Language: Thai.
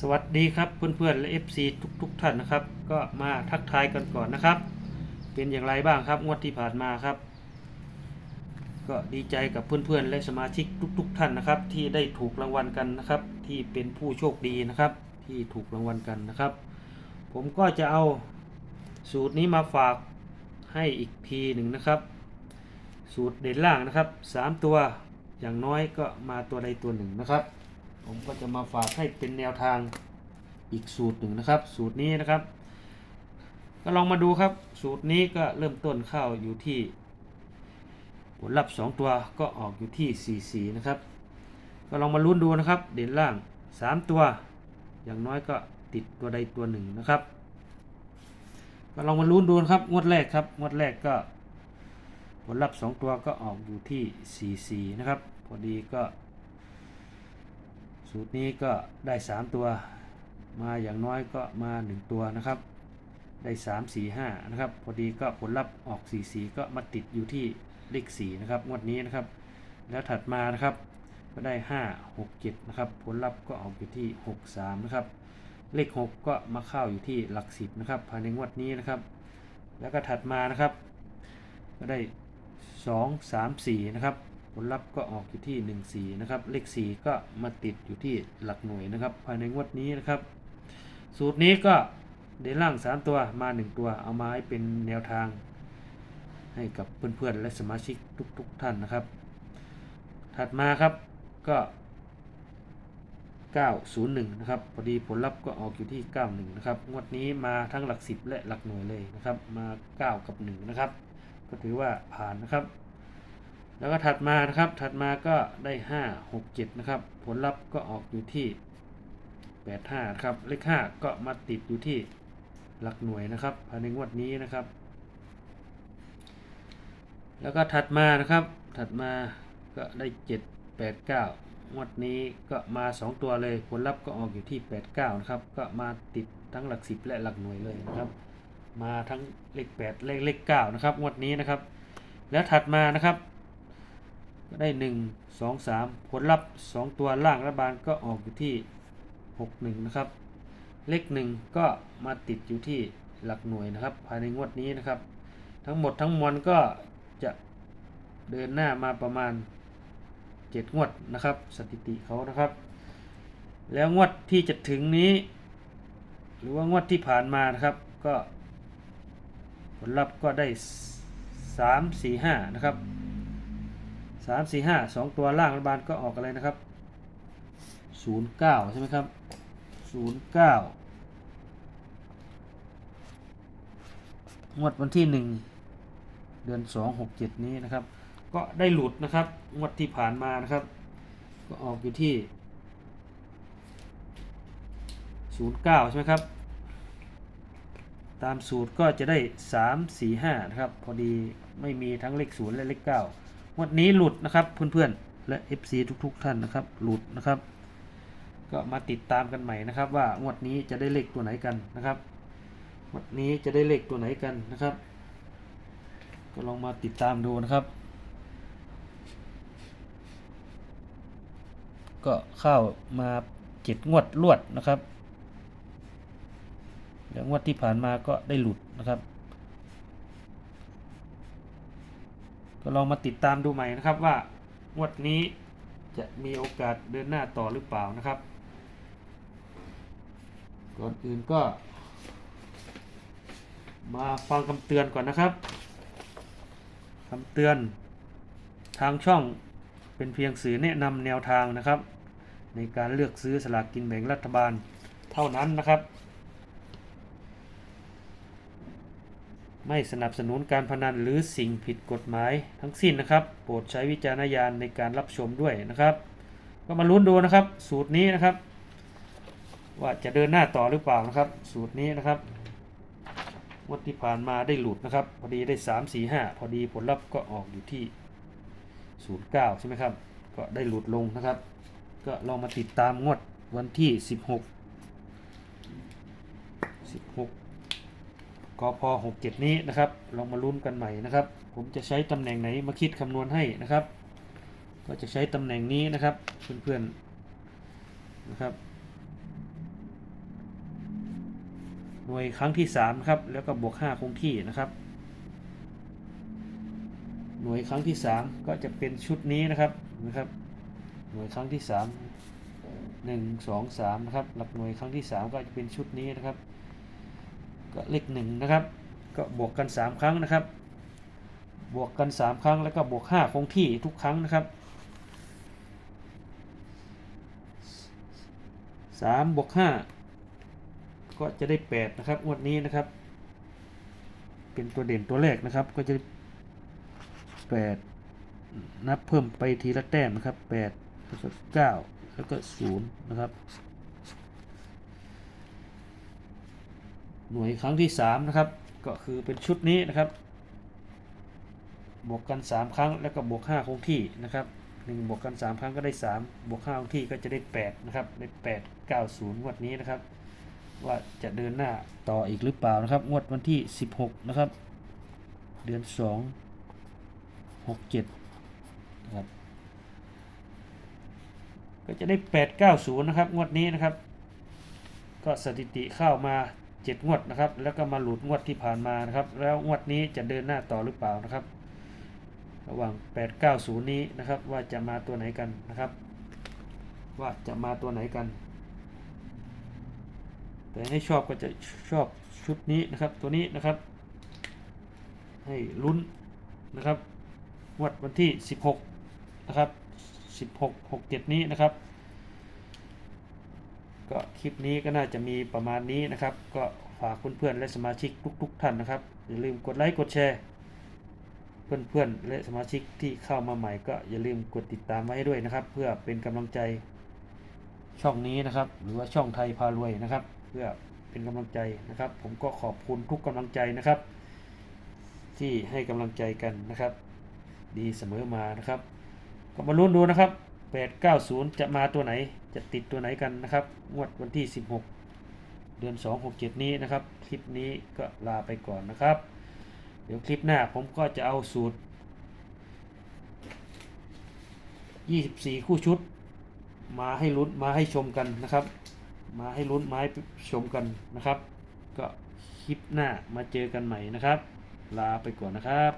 สวัสดีครับเพื่อนๆและ FC ทุกๆท่านนะครับ ก็มาทักทายกันก่อนนะครับ เป็นอย่างไรบ้างครับงวดที่ผ่านมาครับ ก็ดีใจกับเพื่อนๆและสมาชิกทุกๆท่านนะครับ ที่ได้ถูกรางวัลกันนะครับ ที่เป็นผู้โชคดีนะครับ ที่ถูกรางวัลกันนะครับ ผมก็จะเอาสูตรนี้มาฝากให้อีกทีหนึ่งนะครับ สูตรเด่นล่างนะครับสามตัวอย่างน้อยก็มาตัวใดตัวหนึ่งนะครับ ผมก็จะมาฝากให้เป็นแนวทางอีกสูตรหนึ่งนะครับ สูตรนี้นะครับ ก็ลองมาดูครับ สูตรนี้ก็เริ่มต้นเข้าอยู่ที่ผลลัพธ์2ตัวก็ออกอยู่ที่4 4นะครับ ก็ลองมาลุ้นดูนะครับ เด่นล่าง 3 ตัว อย่างน้อยก็ติดตัวใดตัวหนึ่งนะครับ ก็ลองมาลุ้นดูนะครับงวดแรกครับงวดแรกก็ ผลลัพธ์2ตัวก็ออกอยู่ที่4 4นะครับ พอดีก็ สูตรนี้ก็ได้ 3 ตัว มาอย่างน้อยก็มา 1 ตัวนะครับ ได้ 3 4 5 นะครับ พอดีก็ผลลัพธ์ออก4 4ก็มาติดอยู่ที่เลข4นะครับงวดนี้นะครับ แล้วถัดมานะครับก็ได้ 5 6 7นะครับ ผลลัพธ์ก็ออกอยู่ที่ 6 3 นะครับ เลข 6 ก็มาเข้าอยู่ที่หลัก 10 นะครับ ภายในงวดนี้นะครับ แล้วก็ถัดมานะครับ ก็ได้ 2 3 4 นะครับ ผลลัพธ์ก็ออกอยู่ที่ 1 4 นะครับ เลข 4 ก็มาติดอยู่ที่หลักหน่วยนะครับ ภายในงวดนี้นะครับ สูตรนี้ก็เดนล่าง 3 ตัวมา 1 ตัวเอามาให้เป็นแนวทาง ให้กับเพื่อนๆและสมาชิกทุกๆท่านนะครับ ถัดมาครับก็ 901 นะครับ พอดีผลลัพธ์ก็ออกอยู่ที่ 91 นะครับ งวดนี้มาทั้งหลัก 10 และหลักหน่วยเลยนะครับ มา 9 กับ 1 นะครับ ก็ถือว่าผ่านนะครับ แล้วก็ถัดมานะครับ ถัดมาก็ได้ 5 6 7 นะครับ ผลลัพธ์ก็ออกอยู่ที่ 85 ครับ เลข 5 ก็มาติดอยู่ที่หลักหน่วยนะครับภายในงวดนี้นะครับ แล้วก็ถัดมานะครับ ถัดมาก็ได้ 7 8 9 งวดนี้ก็มา 2 ตัวเลย ผลลัพธ์ก็ออกอยู่ที่ 89 นะครับ ก็มาติดทั้งหลัก 10 และหลักหน่วยเลยนะครับ มาทั้งเลข 8 เลขเลข9นะครับ งวดนี้นะครับ แล้วถัดมานะครับ ได้1 2 3ผลลัพธ์2ตัวล่างรัฐบาลก็ออกอยู่ที่6 1นะครับ เลข1ก็มาติดอยู่ที่หลักหน่วยนะครับ ภายในงวดนี้นะครับ ทั้งหมดทั้งมวลก็จะเดินหน้ามาประมาณ7งวดนะครับ สถิติเขานะครับ แล้วงวดที่จะถึงนี้ หรือว่างวดที่ผ่านมานะครับ ก็ผลลัพธ์ก็ได้3 4 5นะครับ 3 4 5 2ตัวล่างรัฐบาลก็ออกอะไรนะครับ09ใช่ไหมครับ09งวดวันที่1เดือน2 6 7นี้นะครับ ก็ได้หลุดนะครับงวดที่ผ่านมานะครับ ก็ออกอยู่ที่09ใช่ไหมครับตามสูตรก็จะได้ 3 4 5 นะครับ พอดีไม่มีทั้งเลข0และเลข9 งวดนี้หลุดนะครับ เพื่อนๆและ FC ทุกๆ ท่านนะครับ หลุดนะครับ ก็มาติดตามกันใหม่นะครับ ว่างวดนี้จะได้เลขตัวไหนกันนะครับงวดนี้จะได้เลขตัวไหนกันนะครับ ก็ลองมาติดตามดูนะครับ ก็เข้ามาเจ็ดงวดรวดนะครับแล้วงวดที่ผ่านมาก็ได้หลุดนะครับ ก็ลองมาติดตามดูใหม่นะครับว่างวดนี้จะมีโอกาสเดินหน้าต่อหรือเปล่านะครับ ก่อนอื่นก็ มาฟังคำเตือนก่อนนะครับคำเตือนทางช่องเป็นเพียงสื่อแนะนำแนวทางนะครับ ในการเลือกซื้อสลากกินแบ่งรัฐบาลเท่านั้นนะครับ ไม่สนับสนุนการพนันหรือสิ่งผิดกฎหมายทั้งสิ้นนะครับ โปรดใช้วิจารณญาณในการรับชมด้วยนะครับ ก็มาลุ้นดูนะครับ สูตรนี้นะครับ ว่าจะเดินหน้าต่อหรือเปล่านะครับ สูตรนี้นะครับงวดที่ผ่านมาได้หลุดนะครับ พอดีได้ 3 4 5 พอดีผลลัพธ์ก็ออกอยู่ที่ 09 ใช่ไหมครับ ก็ได้หลุดลงนะครับ ก็ลองมาติดตามงวดวันที่ 16 16 กพ67 นี้นะครับ ลองมาลุ้นกันใหม่นะครับ ผมจะใช้ตำแหน่งไหนมาคิดคำนวณให้นะครับ ก็จะใช้ตำแหน่งนี้นะครับเพื่อนๆนะครับ หน่วยครั้งที่สามครับแล้วก็บวกห้าคงที่นะครับ หน่วยครั้งที่สามก็จะเป็นชุดนี้นะครับนะครับหน่วยครั้งที่สามหนึ่งสองสามนะครับหลักหน่วยครั้งที่สามก็จะเป็นชุดนี้นะครับ ก็เลขหนึ่งนะครับ ก็บวกกันสามครั้งนะครับ บวกกันสามครั้งแล้วก็บวกห้าคงที่ทุกครั้งนะครับสามบวกห้าก็จะได้แปดนะครับงวดนี้นะครับ เป็นตัวเด่นตัวแรกนะครับก็จะแปดนับเพิ่มไปทีละแต้มนะครับแปดแล้วก็เก้าแล้วก็ศูนย์นะครับ หน่วยครั้งที่สามนะครับก็คือเป็นชุดนี้นะครับ บวกกัน 3 ครั้งแล้วก็บวก5คงที่นะครับ1บวกกัน 3 ครั้งก็ได้ 3 บวก5คงที่ก็จะได้8นะครับได้ 8 90 งวดนี้นะครับ ว่าจะเดินหน้าต่ออีกหรือเปล่านะครับ งวดวันที่ 16 นะครับ เดือน 2 67นะครับก็จะได้ 8 90 นะครับ งวดนี้นะครับ ก็สถิติเข้ามา 7 งวดนะครับ แล้วก็มาหลุดงวดที่ผ่านมานะครับ แล้วงวดนี้จะเดินหน้าต่อหรือเปล่านะครับ ระหว่าง 890 นี้นะครับ ว่าจะมาตัวไหนกันนะครับ ว่าจะมาตัวไหนกัน แต่ให้ชอบก็จะชอบชุดนี้นะครับ ตัวนี้นะครับ ให้ลุ้นนะครับงวดวันที่ 16 นะครับ 16 67 นี้นะครับ ก็คลิปนี้ก็น่าจะมีประมาณนี้นะครับ ก็ฝากเพื่อนๆและสมาชิกทุกๆท่านนะครับ อย่าลืมกดไลค์กดแชร์ เพื่อนๆและสมาชิกที่เข้ามาใหม่ก็อย่าลืมกดติดตามไว้ด้วยนะครับ เพื่อเป็นกำลังใจช่องนี้นะครับ หรือว่าช่องไทยพารวยนะครับ เพื่อเป็นกำลังใจนะครับ ผมก็ขอบคุณทุกกำลังใจนะครับ ที่ให้กำลังใจกันนะครับ ดีเสมอมานะครับ ก็มาลุ้นดูนะครับ 890 จะมาตัวไหนจะติดตัวไหนกันนะครับ งวดวันที่ 16 เดือน 267 นี้นะครับ คลิปนี้ก็ลาไปก่อนนะครับ เดี๋ยวคลิปหน้าผมก็จะเอาสูตร 24 คู่ชุด มาให้ลุ้นมาให้ชมกันนะครับ มาให้ลุ้นมาให้ชมกันนะครับ ก็คลิปหน้ามาเจอกันใหม่นะครับ ลาไปก่อนนะครับ